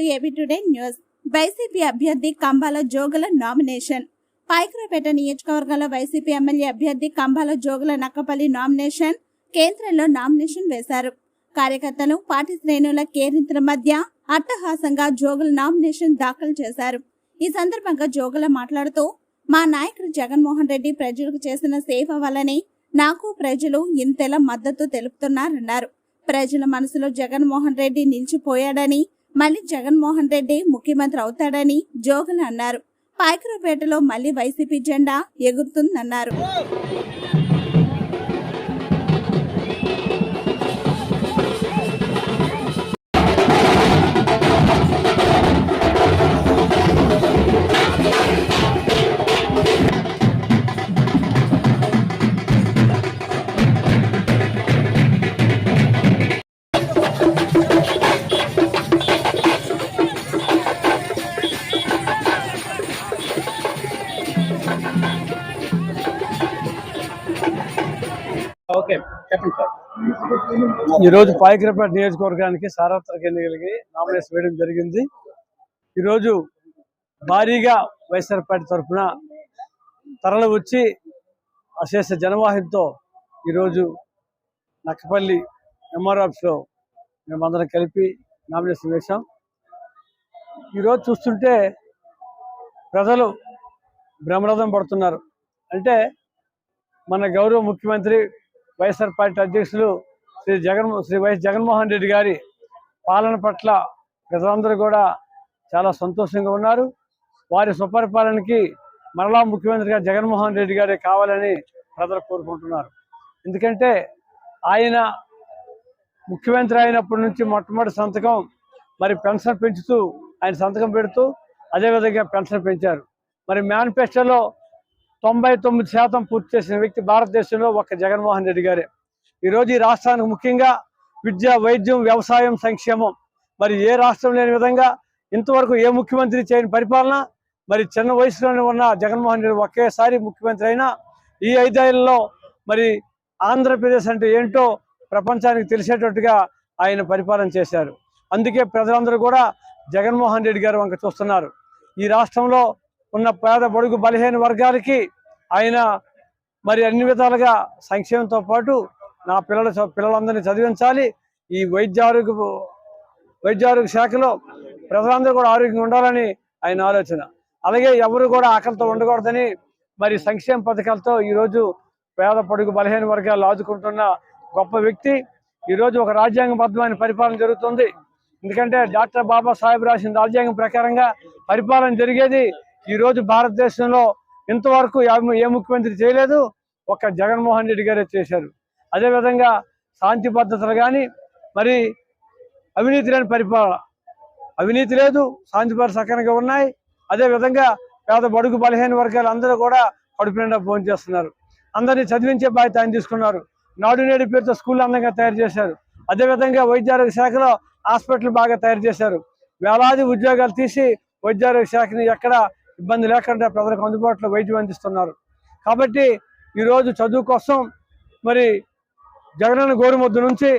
To AB today news YCP అభ్యర్థి Kambala Jogula nomination Payakaraopeta నియోజకవర్గంలో YCP MLA అభ్యర్థి కంబాల జోగుల నక్కపల్లి నామినేషన్ కేంద్రంలో నామినేషన్ వేశారు. కార్యకర్తలు పార్టీ శ్రేణుల కేరింతల మధ్య అట్టహాసంగా జోగుల నామినేషన్ దాఖలు చేశారు. ఈ సందర్భంగా జోగుల మాట్లాడుతూ మా నాయకుడు జగన్మోహన్ రెడ్డి ప్రజలకు చేసిన సేవ వల్లనే నాకు ప్రజలు ఇంతెలా మద్దతు తెలుపుతున్నారన్నారు. ప్రజల మనసులో జగన్మోహన్ రెడ్డి నిలిచిపోయాడని మళ్ళీ జగన్మోహన్ రెడ్డి ముఖ్యమంత్రి అవుతాడని జోగులు అన్నారు. పాయకరాపేటలో మళ్ళీ వైసీపీ జెండా ఎగురుతుందన్నారు. ఓకే చెప్పండి సార్. ఈరోజు పాయకరపేట నియోజకవర్గానికి సార్వత్రిక ఎన్నికలకి నామినేషన్ వేయడం జరిగింది. ఈరోజు భారీగా వైఎస్ఆర్పేట తరఫున తరలి వచ్చి అశేష జనవాహితో ఈరోజు నక్కపల్లి ఎంఆర్ ఆఫీస్లో మేమందరం కలిపి నామినేషన్ వేశాం. ఈరోజు చూస్తుంటే ప్రజలు బ్రహ్మరథం పడుతున్నారు. అంటే మన గౌరవ ముఖ్యమంత్రి వైఎస్ఆర్ పార్టీ అధ్యక్షులు శ్రీ జగన్ శ్రీ వైఎస్ జగన్మోహన్ రెడ్డి గారి పాలన పట్ల ప్రజలందరూ కూడా చాలా సంతోషంగా ఉన్నారు. వారి సుపరిపాలనకి మరలా ముఖ్యమంత్రిగా జగన్మోహన్ రెడ్డి గారే కావాలని ప్రజలు కోరుకుంటున్నారు. ఎందుకంటే ఆయన ముఖ్యమంత్రి అయినప్పటి నుంచి మొట్టమొదటి సంతకం మరి పెన్షన్ పెంచుతూ ఆయన సంతకం పెడుతూ అదేవిధంగా పెన్షన్ పెంచారు. మరి మేనిఫెస్టోలో తొంభై తొమ్మిది శాతం పూర్తి చేసిన వ్యక్తి భారతదేశంలో ఒక్క జగన్మోహన్ రెడ్డి గారే. ఈరోజు ఈ రాష్ట్రానికి ముఖ్యంగా విద్య వైద్యం వ్యవసాయం సంక్షేమం. మరి ఏ రాష్ట్రం లేని విధంగా ఇంతవరకు ఏ ముఖ్యమంత్రి చేయని పరిపాలన? మరి చిన్న వయసులోనే ఉన్న జగన్మోహన్ రెడ్డి ఒకేసారి ముఖ్యమంత్రి అయినా ఈ ఐదేళ్ళలో మరి ఆంధ్రప్రదేశ్ అంటే ఏంటో ప్రపంచానికి తెలిసేటట్టుగా ఆయన పరిపాలన చేశారు. అందుకే ప్రజలందరూ కూడా జగన్మోహన్ రెడ్డి గారు వంక చూస్తున్నారు. ఈ రాష్ట్రంలో ఉన్న పేద బడుగు బలహీన వర్గాలకి ఆయన మరి అన్ని విధాలుగా సంక్షేమంతో పాటు నా పిల్లల పిల్లలందరినీ చదివించాలి. ఈ వైద్య ఆరోగ్య వైద్య ఆరోగ్య శాఖలో ప్రజలందరూ కూడా ఆరోగ్యంగా ఉండాలని ఆయన ఆలోచన. అలాగే ఎవరు కూడా ఆకలితో ఉండకూడదని మరి సంక్షేమ పథకాలతో ఈరోజు పేద పొడుగు బలహీన వర్గాలు ఆదుకుంటున్న గొప్ప వ్యక్తి. ఈరోజు ఒక రాజ్యాంగబద్ధమైన పరిపాలన జరుగుతుంది. ఎందుకంటే డాక్టర్ బాబాసాహెబ్ రాసిన రాజ్యాంగం ప్రకారంగా పరిపాలన జరిగేది ఈరోజు భారతదేశంలో ఇంతవరకు ఏ ముఖ్యమంత్రి చేయలేదు ఒక జగన్మోహన్ రెడ్డి గారే చేశారు. అదేవిధంగా శాంతి భద్రతలు కానీ మరి అవినీతి లేని పరిపాలన అవినీతి లేదు శాంతి భద్రత సక్రమంగా ఉన్నాయి. అదేవిధంగా పేద బడుగు బలహీన వర్గాలు అందరూ కూడా కడుపు నిండా భోజనం చేస్తున్నారు. అందరినీ చదివించే బాధ్యత ఆయన తీసుకున్నారు. నాడు నేడు పేరుతో స్కూల్ అందంగా తయారు చేశారు. అదేవిధంగా వైద్య ఆరోగ్య శాఖలో హాస్పిటల్ బాగా తయారు చేశారు. వేలాది ఉద్యోగాలు తీసి వైద్య ఆరోగ్య శాఖని ఎక్కడ ఇబ్బంది లేకుండా ప్రజలకు అందుబాటులో వైద్యం అందిస్తున్నారు. కాబట్టి ఈరోజు చదువు కోసం మరి జగనన్న గోరుముద్ద నుంచి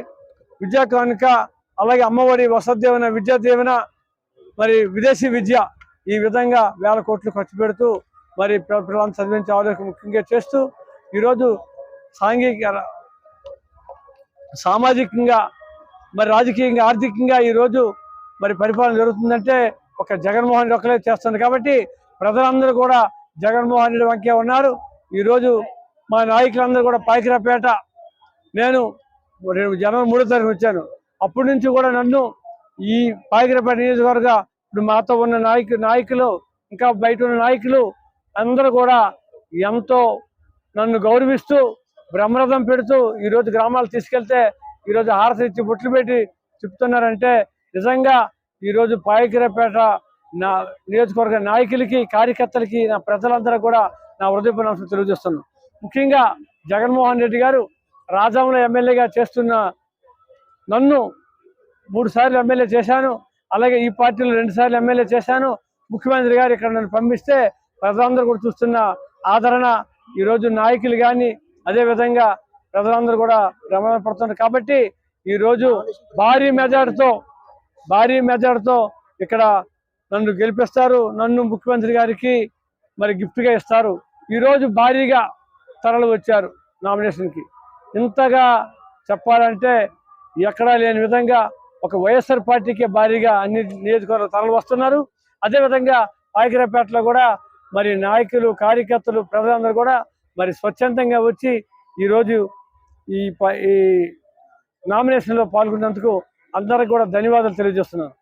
విద్యా కానుక అలాగే అమ్మఒడి వసతీవన విద్యా దీవెన మరి విదేశీ విద్య ఈ విధంగా వేల కోట్లు ఖర్చు పెడుతూ మరి పిల్ల- పిల్లలను చదివించే ఆలోచన ముఖ్యంగా చేస్తూ ఈరోజు సాంఘిక సామాజికంగా మరి రాజకీయంగా ఆర్థికంగా ఈరోజు మరి పరిపాలన జరుగుతుందంటే ఒక జగన్మోహన్ రెడ్డి ఒక్కలే చేస్తుంది కాబట్టి ప్రజలందరూ కూడా జగన్మోహన్ రెడ్డి వంకే ఉన్నారు. ఈరోజు మా నాయకులందరూ కూడా పాకిరాపేట నేను రెండు జనవరి మూడో తారీఖు వచ్చాను. అప్పటి నుంచి కూడా నన్ను ఈ పాయకిరపేట నియోజకవర్గ ఇప్పుడు మాతో ఉన్న నాయకు నాయకులు ఇంకా బయట ఉన్న నాయకులు అందరూ కూడా ఎంతో నన్ను గౌరవిస్తూ బ్రహ్మరథం పెడుతూ ఈరోజు గ్రామాలు తీసుకెళ్తే ఈరోజు హారతి ఇచ్చి బొట్లు పెట్టి చెప్తున్నారంటే నిజంగా ఈరోజు పాయకిరపేట నా నియోజకవర్గ నాయకులకి కార్యకర్తలకి నా ప్రజలందరూ కూడా నా హృదయపూర్వకం తెలియజేస్తున్నాను. ముఖ్యంగా జగన్మోహన్ రెడ్డి గారు రాజాముల ఎమ్మెల్యేగా చేస్తున్న నన్ను మూడు సార్లు ఎమ్మెల్యే చేశాను. అలాగే ఈ పార్టీలో రెండు సార్లు ఎమ్మెల్యే చేశాను. ముఖ్యమంత్రి గారు ఇక్కడ నన్ను పంపిస్తే ప్రజలందరూ కూడా చూస్తున్న ఆదరణ ఈరోజు నాయకులు కానీ అదేవిధంగా ప్రజలందరూ కూడా రమణ పడుతున్నారు. కాబట్టి ఈరోజు భారీ మెజార్టీతో భారీ మెజార్టీతో ఇక్కడ నన్ను గెలిపిస్తారు నన్ను ముఖ్యమంత్రి గారికి మరి గిఫ్ట్గా ఇస్తారు. ఈరోజు భారీగా తరలి వచ్చారు నామినేషన్కి. ఇంతగా చెప్పాలంటే ఎక్కడా లేని విధంగా ఒక వైఎస్ఆర్ పార్టీకే భారీగా అన్ని నియోజకవర్గ తరలి వస్తున్నారు. అదేవిధంగా పాయకరాపేటలో కూడా మరి నాయకులు కార్యకర్తలు ప్రజలందరూ కూడా మరి స్వచ్ఛందంగా వచ్చి ఈరోజు ఈ ఈ నామినేషన్లో పాల్గొన్నందుకు అందరికి కూడా ధన్యవాదాలు తెలియజేస్తున్నాను.